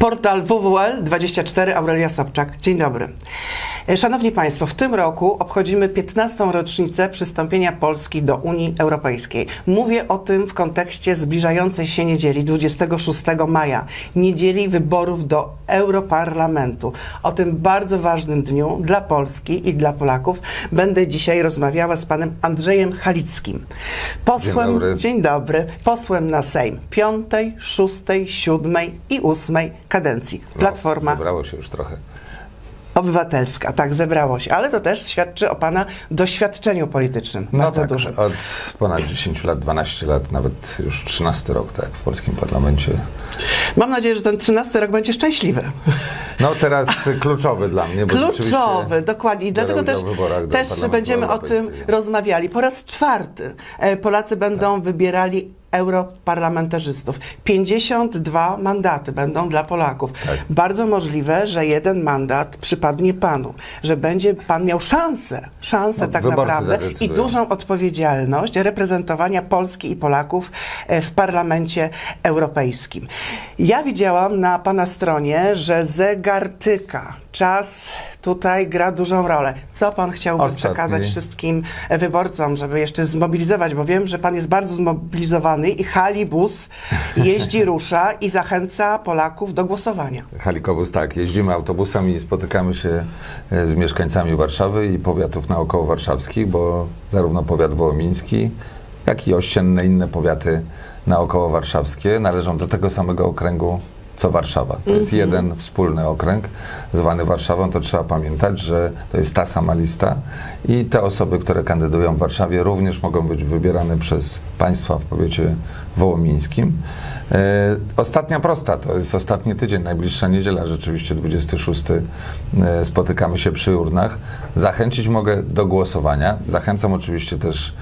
Portal WWL24, Aurelia Sobczak. Dzień dobry. E, Szanowni Państwo, w tym roku obchodzimy 15. rocznicę przystąpienia Polski do Unii Europejskiej. Mówię o tym w kontekście zbliżającej się niedzieli 26 maja, niedzieli wyborów do Europarlamentu. O tym bardzo ważnym dniu dla Polski i dla Polaków będę dzisiaj rozmawiała z panem Andrzejem Halickim. Posłem, Dzień dobry. Dzień dobry. Posłem na Sejm piątej, szóstej, siódmej i ósmej kadencji. Platforma No, zebrało się już trochę. Obywatelska, tak, zebrało się. Ale to też świadczy o Pana doświadczeniu politycznym. bardzo tak, dużym. od ponad 10 lat, 12 lat, nawet już 13 rok, tak, w polskim parlamencie. Mam nadzieję, że ten 13 rok będzie szczęśliwy. No teraz kluczowy dla mnie, bo Kluczowy, dokładnie. I dlatego też, też będziemy o tym rozmawiali. Po raz czwarty e, Polacy będą Tak. wybierali europarlamentarzystów. 52 mandaty będą dla Polaków. Tak. Bardzo możliwe, że jeden mandat przypadnie panu, że będzie pan miał szansę, szansę No, tak naprawdę i dużą odpowiedzialność reprezentowania Polski i Polaków e, w parlamencie europejskim. Ja widziałam na pana stronie, że zegar tyka. Czas tutaj gra dużą rolę. Co pan chciałby Ostatni. przekazać wszystkim wyborcom, żeby jeszcze zmobilizować, bo wiem, że pan jest bardzo zmobilizowany i halibus jeździ, rusza i zachęca Polaków do głosowania. Halikobus, tak, jeździmy autobusem i spotykamy się e, z mieszkańcami Warszawy i powiatów naokoło warszawskich, bo zarówno powiat wołomiński, jak i ościenne inne powiaty naokoło warszawskie należą do tego samego okręgu co Warszawa. To jest jeden wspólny okręg zwany Warszawą, to trzeba pamiętać, że to jest ta sama lista i te osoby, które kandydują w Warszawie również mogą być wybierane przez państwa w powiecie wołomińskim. E, Ostatnia prosta, to jest ostatni tydzień, najbliższa niedziela, rzeczywiście 26. e, Spotykamy się przy urnach. Zachęcić mogę do głosowania. Zachęcam oczywiście też,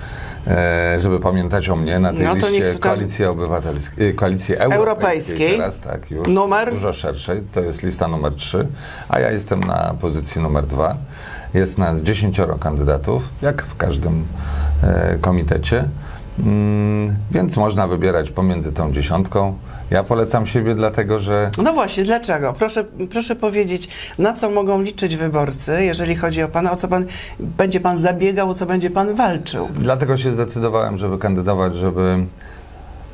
żeby pamiętać o mnie na tej No niech liście to- Koalicji Obywatelskiej, e, Koalicji Europejskiej. Europejskiej. Teraz, tak, już. Numer? Dużo szerszej. To jest lista numer 3, a ja jestem na pozycji numer 2. Jest nas 10 kandydatów, jak w każdym e, komitecie. Mm, więc można wybierać pomiędzy tą dziesiątką. Ja polecam siebie, dlatego że No właśnie, dlaczego? Proszę, proszę powiedzieć, na co mogą liczyć wyborcy, jeżeli chodzi o pana, o co pan będzie pan zabiegał, o co będzie pan walczył. Dlatego się zdecydowałem, żeby kandydować, żeby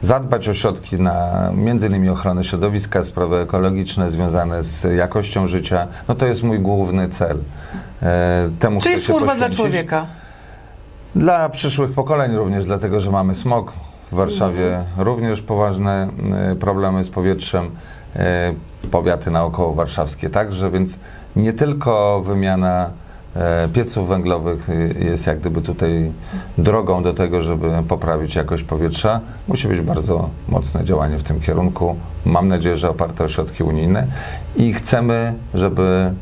zadbać o środki na między innymi ochronę środowiska, sprawy ekologiczne związane z jakością życia. No to jest mój główny cel. E, Temu Czyli służba dla człowieka. Dla przyszłych pokoleń również, dlatego że mamy smog. W Warszawie również poważne e, problemy z powietrzem. e, Powiaty naokoło warszawskie także, więc nie tylko wymiana e, pieców węglowych y, jest jak gdyby tutaj drogą do tego, żeby poprawić jakość powietrza. Musi być bardzo mocne działanie w tym kierunku. Mam nadzieję, że oparte o środki unijne i chcemy, żeby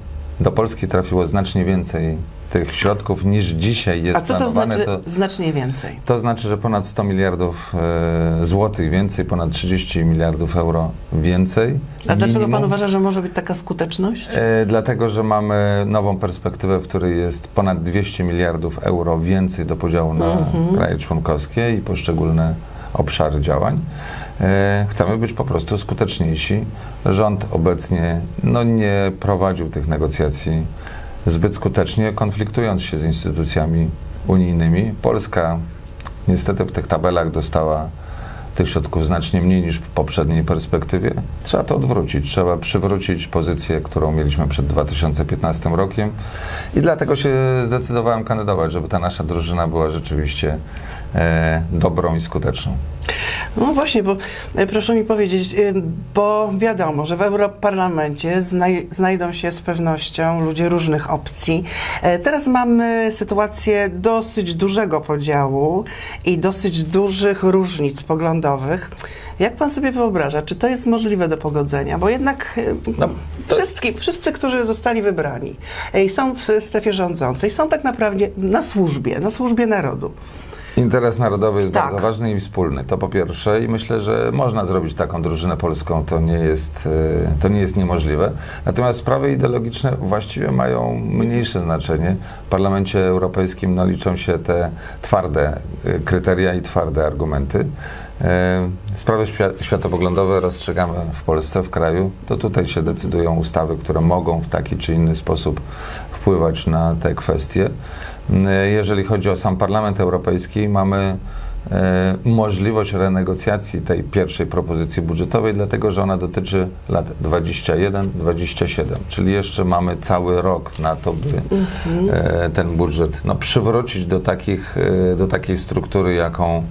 do Polski trafiło znacznie więcej tych środków niż dzisiaj jest A co to znaczy to, znacznie więcej? to znaczy, że ponad 100 miliardów e, złotych więcej, ponad 30 miliardów euro więcej. A dlaczego Minimum. pan uważa, że może być taka skuteczność? E, dlatego, że mamy nową perspektywę, w której jest ponad 200 miliardów euro więcej do podziału na Mhm. kraje członkowskie i poszczególne obszary działań. E, chcemy być po prostu skuteczniejsi. Rząd obecnie no, nie prowadził tych negocjacji zbyt skutecznie, konfliktując się z instytucjami unijnymi. Polska niestety w tych tabelach dostała tych środków znacznie mniej niż w poprzedniej perspektywie. Trzeba to odwrócić. Trzeba przywrócić pozycję, którą mieliśmy przed 2015 rokiem. I dlatego się zdecydowałem kandydować, żeby ta nasza drużyna była rzeczywiście e, dobrą i skuteczną. No właśnie, bo e, proszę mi powiedzieć, e, bo wiadomo, że w Europarlamencie znaj znajdą się z pewnością ludzie różnych opcji. E, Teraz mamy sytuację dosyć dużego podziału i dosyć dużych różnic poglądowych. Jak pan sobie wyobraża, czy to jest możliwe do pogodzenia? Bo jednak No, to- wszystkie, wszyscy, którzy zostali wybrani i są w strefie rządzącej, są tak naprawdę na służbie, na służbie narodu. Interes narodowy jest Tak. bardzo ważny i wspólny. To po pierwsze i myślę, że można zrobić taką drużynę polską. To nie jest, e, to nie jest niemożliwe. Natomiast sprawy ideologiczne właściwie mają mniejsze znaczenie. W Parlamencie Europejskim no, liczą się te twarde e, kryteria i twarde argumenty. E, Sprawy świa- światopoglądowe rozstrzygamy w Polsce, w kraju. To tutaj się decydują ustawy, które mogą w taki czy inny sposób wpływać na te kwestie. E, Jeżeli chodzi o sam Parlament Europejski, mamy e, możliwość renegocjacji tej pierwszej propozycji budżetowej, dlatego że ona dotyczy lat 21-27, czyli jeszcze mamy cały rok na to, by e, ten budżet no, przywrócić do, takich, do takiej struktury, jaką,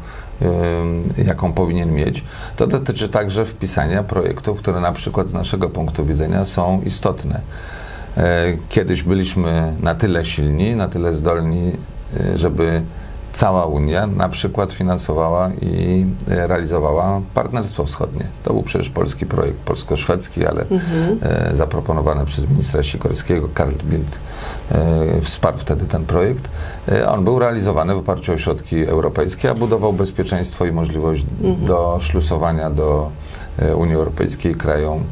jaką powinien mieć. To dotyczy także wpisania projektów, które na przykład z naszego punktu widzenia są istotne. E, Kiedyś byliśmy na tyle silni, na tyle zdolni, e, żeby cała Unia na przykład finansowała i e, realizowała Partnerstwo Wschodnie. To był przecież polski projekt, polsko-szwedzki, ale e, zaproponowany przez ministra Sikorskiego. Karl Bildt wsparł wtedy ten projekt. On był realizowany w oparciu o środki europejskie, a budował bezpieczeństwo i możliwość do szlusowania do Unii Europejskiej krajom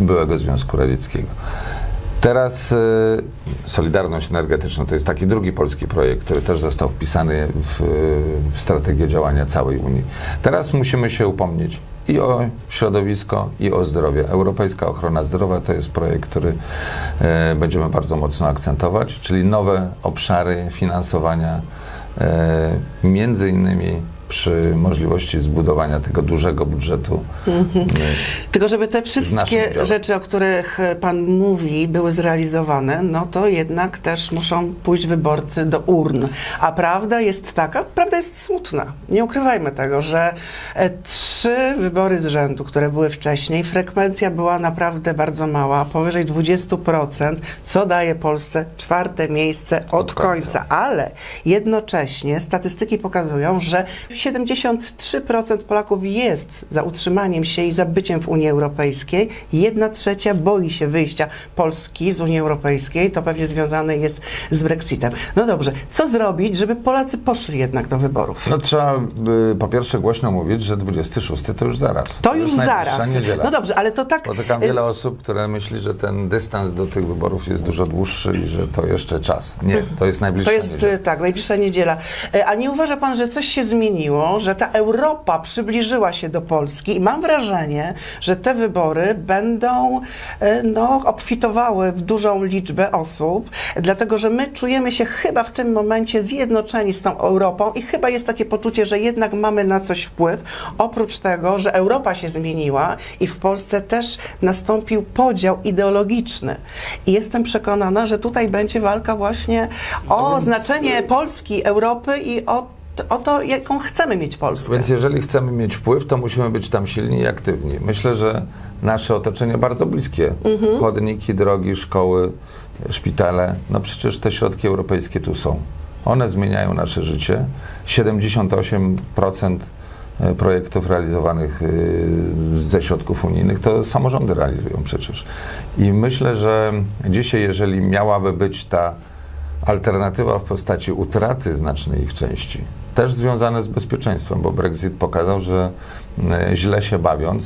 byłego Związku Radzieckiego. Teraz e, Solidarność Energetyczna to jest taki drugi polski projekt, który też został wpisany w, w strategię działania całej Unii. Teraz musimy się upomnieć i o środowisko, i o zdrowie. Europejska ochrona zdrowia to jest projekt, który e, będziemy bardzo mocno akcentować, czyli nowe obszary finansowania, między innymi przy możliwości zbudowania tego dużego budżetu. E, Tylko żeby te wszystkie rzeczy, o których Pan mówi, były zrealizowane, no to jednak też muszą pójść wyborcy do urn. A prawda jest taka, prawda jest smutna. Nie ukrywajmy tego, że e, trzy wybory z rzędu, które były wcześniej, frekwencja była naprawdę bardzo mała, powyżej 20%, co daje Polsce czwarte miejsce od, Od końca. końca. Ale jednocześnie statystyki pokazują, że 73% Polaków jest za utrzymaniem się i za byciem w Unii Europejskiej. Jedna trzecia boi się wyjścia Polski z Unii Europejskiej. To pewnie związane jest z Brexitem. No dobrze, co zrobić, żeby Polacy poszli jednak do wyborów? No trzeba by, po pierwsze głośno mówić, że 26 to już zaraz. To już najbliższa zaraz. Niedziela. No dobrze, ale to tak. Spotykam y, wiele osób, które myśli, że ten dystans do tych wyborów jest dużo dłuższy i że to jeszcze czas. Nie, to jest najbliższa To jest niedziela. y, tak, najbliższa niedziela. E, A nie uważa pan, że coś się że ta Europa przybliżyła się do Polski i mam wrażenie, że te wybory będą e, no, obfitowały w dużą liczbę osób, dlatego że my czujemy się chyba w tym momencie zjednoczeni z tą Europą i chyba jest takie poczucie, że jednak mamy na coś wpływ. Oprócz tego, że Europa się zmieniła i w Polsce też nastąpił podział ideologiczny. I jestem przekonana, że tutaj będzie walka właśnie o więc- znaczenie Polski, Europy i o, o to, jaką chcemy mieć Polskę. Więc jeżeli chcemy mieć wpływ, to musimy być tam silni i aktywni. Myślę, że nasze otoczenie bardzo bliskie. Mhm. Chodniki, drogi, szkoły, szpitale, no przecież te środki europejskie tu są. One zmieniają nasze życie. 78% e, projektów realizowanych y, ze środków unijnych to samorządy realizują przecież. I myślę, że dzisiaj, jeżeli miałaby być ta alternatywa w postaci utraty znacznej ich części, też związane z bezpieczeństwem, bo Brexit pokazał, że e, źle się bawiąć,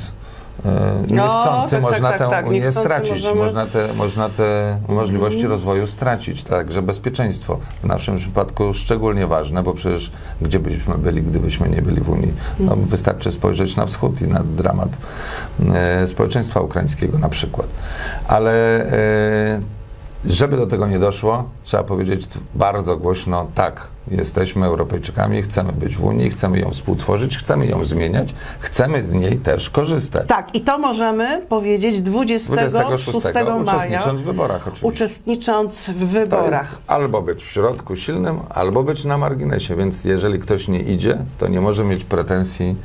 e, niechcący tak, tak, można tak, tę tak, Unię stracić, możemy- można te, można te możliwości rozwoju stracić, także bezpieczeństwo w naszym przypadku szczególnie ważne, bo przecież gdzie byśmy byli, gdybyśmy nie byli w Unii? No, Mhm. wystarczy spojrzeć na wschód i na dramat e, społeczeństwa ukraińskiego na przykład. Ale e, żeby do tego nie doszło, trzeba powiedzieć bardzo głośno, tak, jesteśmy Europejczykami, chcemy być w Unii, chcemy ją współtworzyć, chcemy ją zmieniać, chcemy z niej też korzystać. Tak, i to możemy powiedzieć 26, 26 maja, uczestnicząc w wyborach oczywiście. uczestnicząc w wyborach. albo być w środku silnym, albo być na marginesie, więc jeżeli ktoś nie idzie, to nie może mieć pretensji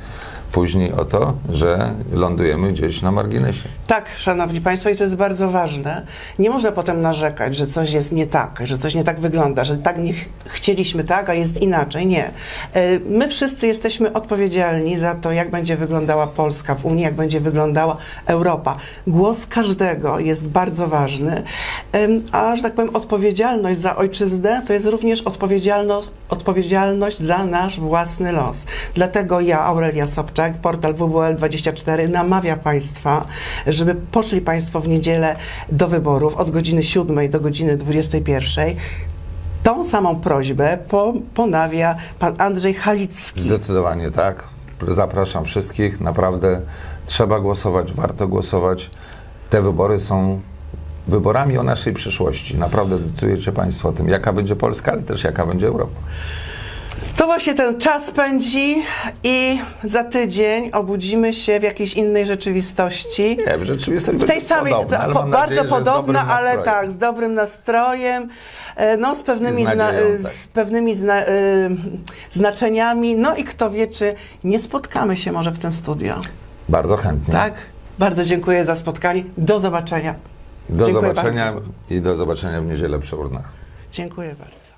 później o to, że lądujemy gdzieś na marginesie. Tak, szanowni państwo, i to jest bardzo ważne. Nie można potem narzekać, że coś jest nie tak, że coś nie tak wygląda, że tak nie ch- chcieliśmy tak, a jest inaczej. Nie. E, My wszyscy jesteśmy odpowiedzialni za to, jak będzie wyglądała Polska w Unii, jak będzie wyglądała Europa. Głos każdego jest bardzo ważny, a że tak powiem, odpowiedzialność za ojczyznę to jest również odpowiedzialność, odpowiedzialność za nasz własny los. Dlatego ja, Aurelia Sobczak, portal WWL24 namawia Państwa, żeby poszli Państwo w niedzielę do wyborów od godziny 7 do godziny 21. Tą samą prośbę po, ponawia pan Andrzej Halicki. Zdecydowanie tak. Zapraszam wszystkich. Naprawdę trzeba głosować, warto głosować. Te wybory są wyborami o naszej przyszłości. Naprawdę decydujecie Państwo o tym, jaka będzie Polska, ale też jaka będzie Europa. To właśnie ten czas pędzi i za tydzień obudzimy się w jakiejś innej rzeczywistości. Nie, w rzeczywistości W tej samej, podobna, ale po, bardzo nadzieję, podobna, ale tak, z dobrym nastrojem, e, no, z pewnymi, z zna, nadzieją, e, tak. z pewnymi zna, e, znaczeniami. No i kto wie, czy nie spotkamy się może w tym studio. Bardzo chętnie. Tak? Bardzo dziękuję za spotkanie. Do zobaczenia. Do Dziękuję zobaczenia bardzo. i do zobaczenia w niedzielę przy urnach. Dziękuję bardzo.